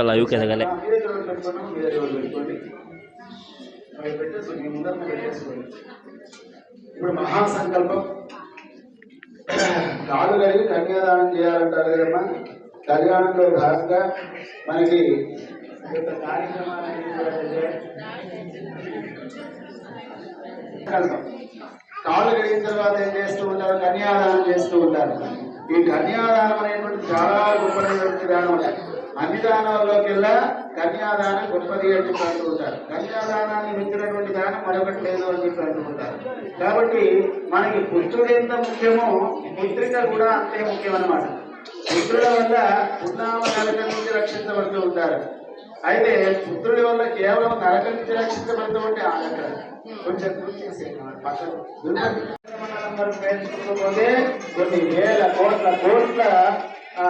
ఇంకా అవి పెట్టేసుకోండి ఇప్పుడు మహాసంకల్పం. కాలు కలిగి కన్యాదానం చేయాలంటారు కదమ్మా. కళ్యాణంలో భాగంగా మనకి ఈ యొక్క కాళ్ళు కడిగిన తర్వాత ఏం చేస్తూ ఉంటారు? కన్యాదానం చేస్తూ ఉంటారు. ఈ కన్యాదానం అనేటువంటి చాలా గొప్పమైనటువంటి దానం అన్ని దానాల్లోకెల్లా కన్యాదానం గొప్పది అని చెప్పి అంటూ కన్యాదానాన్ని మించినటువంటి దానం మరొకటి లేదు అని చెప్పి అంటుంటారు కాబట్టి మనకి పుత్రుడు ఎంత ముఖ్యమో పుత్రిక కూడా అంతే ముఖ్యం అన్నమాట. పుత్రుల వల్ల ఉన్నామ నరకం నుంచి రక్షించబడుతూ ఉంటారు. అయితే పుత్రుడి వల్ల కేవలం నరకం నుంచి రక్షించబడుతూ ఉంటే ఆగక్కడ కొంచెం దూరం పక్కన. పోతే కొన్ని వేల కోట్ల కోట్ల ఆ,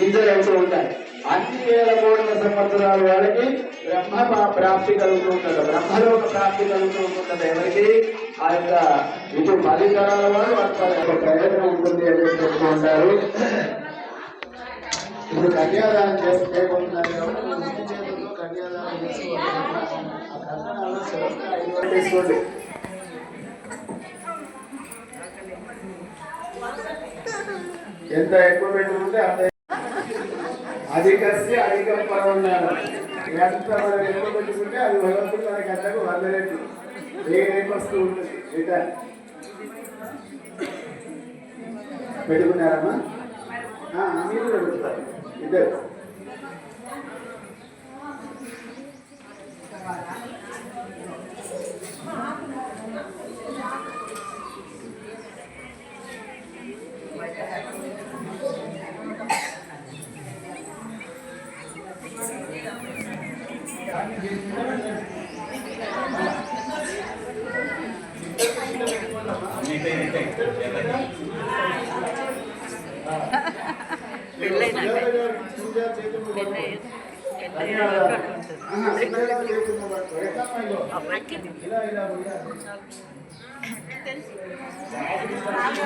గింజలు అవుతూ ఉంటాయి అన్ని వేల కోట్ల సంవత్సరాల వాళ్ళకి బ్రహ్మ ప్రాప్తి కలుగుతూ ఉంటుంది బ్రహ్మలోక ప్రాప్తి కలుగుతూ ఉంటుంది ఎవరికి ఆ యొక్క ఇటు పది తరాల వాళ్ళు వాళ్ళ ప్రయోజనం ఉంటుంది అని చెప్తూ ఉంటారు ఇప్పుడు కన్యాదానం చేస్తే పోతున్నారు కాబట్టి చేతుల్లో కన్యాదానం చేసుకోవాలి ఎంత ఎక్కువ పెట్టుకుంటే అంత అధికస్య అధికం పరమన్నారు ఎంత మనం ఎక్కువ పెట్టుకుంటే అది భగవంతుడు మనకి అంతకు వంద రెట్లు ఏ వస్తూ ఉంటుంది? రిటర్న్. పెట్టుకున్నారమ్మా? మీరు కూడా పెట్టుకోవాలి ఇద్దరు.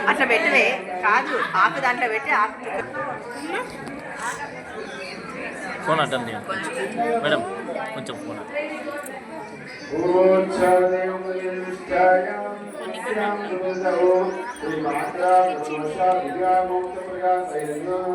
అట్లా పెట్టలే కాదు ఆకు దాంట్లో పెట్టి ఆకు ఫోన్ అటెండ్ చేయండి మేడం కొంచెం ఫోన్ మహాసరోవ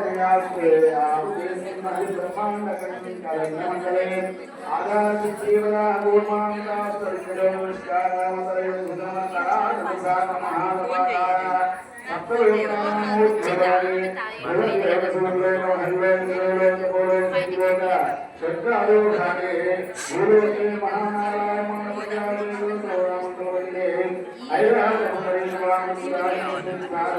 యోగి సురక్షోదిత గద్దాశోదిత భృగ కాట్ బీజ సర్వభూత హరిచంద్రాశక్తి విశ్వవాతే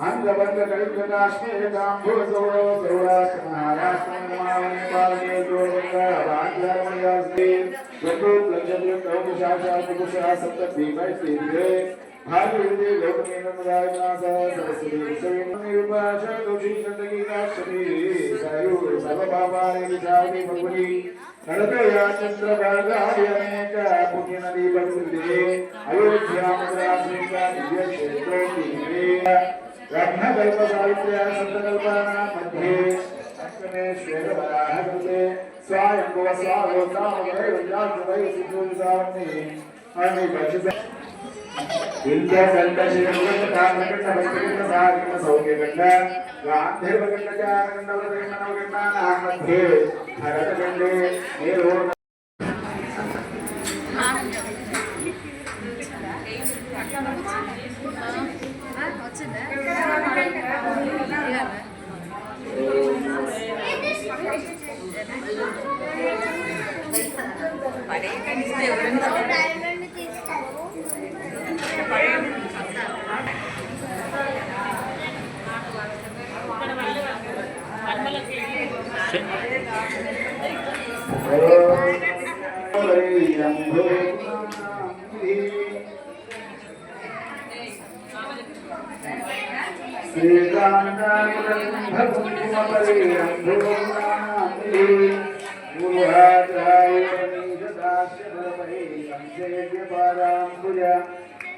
ಅಂಗಬಂಧ ಕಳಿಕಾಶ್ಮೇತಾಂಬುಲ ಸೌರವ ಸೌರಾಷ್ಟ್ರ ಮಹಾರಾಷ್ಟ್ರ ಮಾವನೆ ಬಾಲ್ಯ ಜೋಗ ಸಪ್ತ ಭೀಮೈ ಸೇರಿದೆ కౌమ శాశాత నడతయా పరిస్థితి బ్రహ్మకల్ప సంతకల్పానా మధ్యే కృతే స్వాయంభవ సిద్ధోజాన్ని అని పరిశుద్ధ విద్యాకంఠ శివకంఠ కామకంఠ భక్తికంఠ సాగంఠ సౌఖ్యకంఠ గాంధీర్వకంఠ చారకంఠ వృతకంఠ నవకంఠ నామధ్యే భరతకంఠే మీరు బ్రహ్మేంద్రాది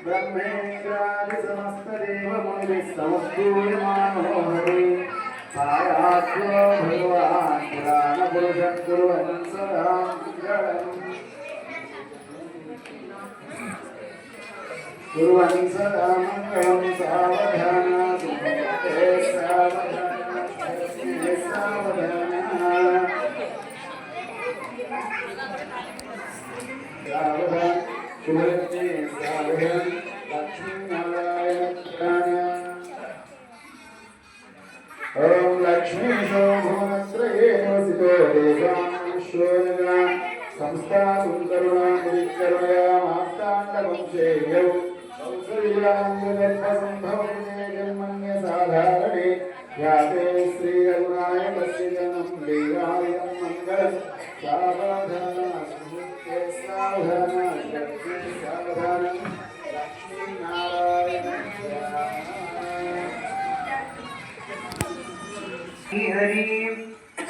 ब्रह्मेन्द्रादिसमस्तदेवमुनिभिस्समस्तूयमानोहरे पायात्मो भगवान् पुराणपुरुषं कुर्वन् सदा कुर्वन् सदा मङ्गलं सावधाना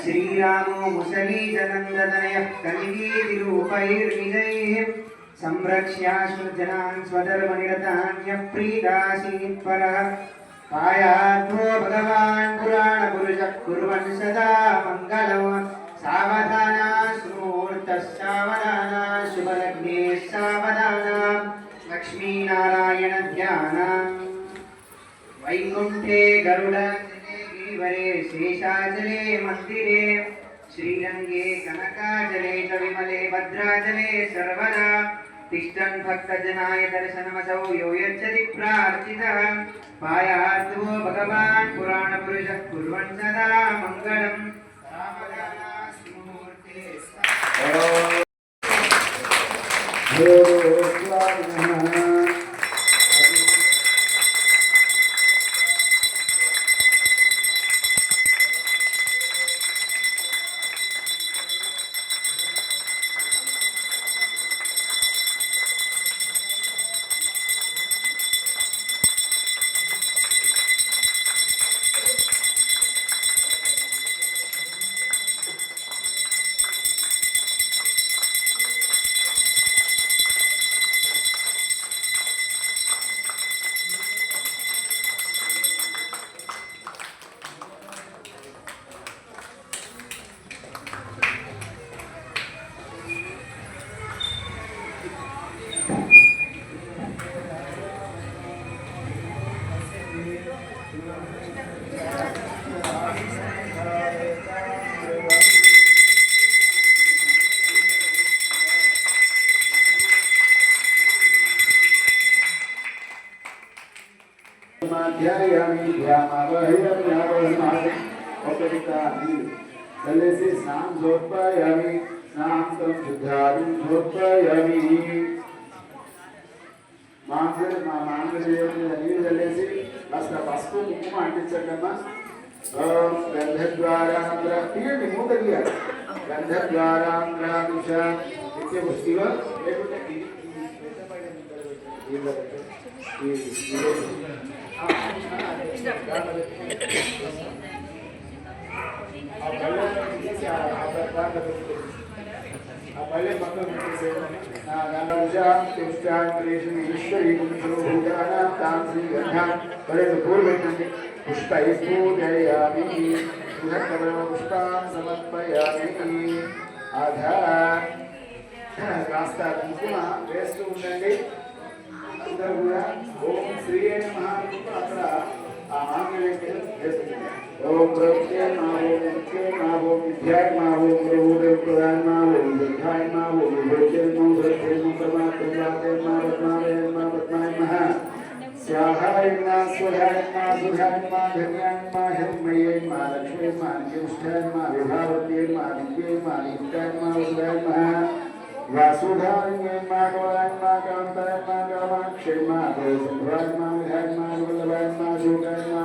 శ్రీరామో ముసలీ జనందనయ కలిగీతిరూపైర్విజయ సంరక్ష్యాశ్వజనాన్ స్వధర్మనిరతాన్యప్రీదాసీత్ పరః కాయాత్మో భగవాన్ పురాణ పురుష కుర్వన్ సదా మంగళం సావధానా శృమూర్త సావధానా శుభలగ్నే సావధానా లక్ష్మీనారాయణ ధ్యాన వైకుంఠే గరుడ गिरिवरे शेषाचले मन्दिरे श्रीरङ्गे कनकाचले च विमले भद्राचले सर्वदा तिष्ठन् भक्तजनाय दर्शनमसौ यो यच्छति प्रार्थितः पायात्वो भगवान् पुराणपुरुषः कुर्वन् सदा मङ्गलम् सावधानास्तु కలిసి స్నానం జోపాయామి స్నానం శుద్ధారం జోపాయామి మాంగళ మా మాంగళ్యం నీళ్ళు వెళ్ళేసి కాస్త పసుపు కుంకుమ అంటించండమ్మా ఓం గంధద్వారాంధ్ర తీయండి మూత తీయాలి గంధద్వారాంధ్రాంశ నిత్య పుష్టిగా లేకుంటే ఇది ఈ పెట్టండి పుష్పై పూజయామి బృహత్తమ పుష్పాన్ సమర్పయామి ఆధా కాస్త కుంకుమ వేస్తూ ఉండండి అందరూ కూడా ఓం శ్రీ అయిన మహాత్మ అక్కడ ఆ మాంగళ్యం మీద వేస్తుంది ओम प्रत्यय मावो प्रत्यय मावो विद्याय मावो प्रभुदेव प्रदान मावो विद्याय मावो विभोजन नो प्रत्यय नो कर्मा प्रजाते मा पद्मावे मा पद्माय महा स्वाहाय मा सुहाय मा सुधाय मा धन्याय मा हिरमये मा लक्ष्मी मा ज्येष्ठाय मा विभावते मा दिव्ये मा नित्याय मा उदयाय महा वासुधाय मा कवलाय मा कांताय मा कामाक्षे मा प्रसंभाय मा विधाय मा वल्लभाय मा जोगाय मा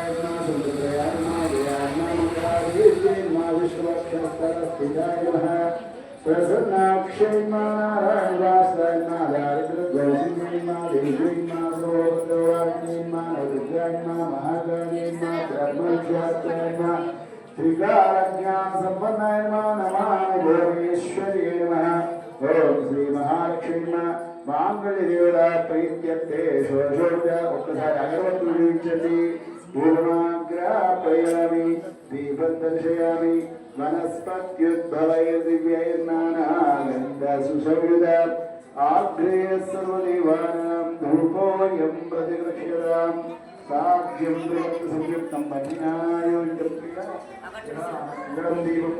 सरस्वतीदेवः त्रिकालज्ञासम्पन्नायमा नमामि भोगेश्वर्ये नमः ॐ श्रीमहालक्ष्मीमा माङ्गल्यदेवता प्रीत्यर्थे षोडशोर्जा ओक्कसारि अगरवत्तु उपमा అగరవత్తులు చూపించండి పూర్ణాగ్రాపయామి దీపం దర్శయామి వనస్పత్యుద్భవైర్దివ్యైర్నానాగంధ సుసంయుధ ఆగ్రేయ సర్వదేవానాం ధూపోయం ప్రతిగృహ్యతాం సాధ్యం బృహత్ సంయుక్తం మహినాయోజం ఇంద్రం దీపం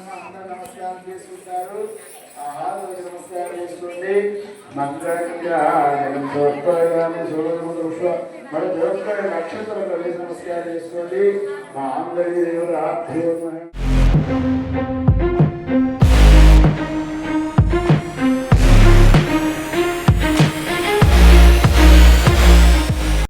అందరూ నమస్కారం చేసుకుంటారు. నమస్కారం చేసుకోండి మంగళనీరాజనం సమర్పయామి సూర్యము దృష్ట మన నక్షత్రం వేసి నమస్కారం చేసుకోండి మా అందరి దేవుడు ఆధ్వర్యం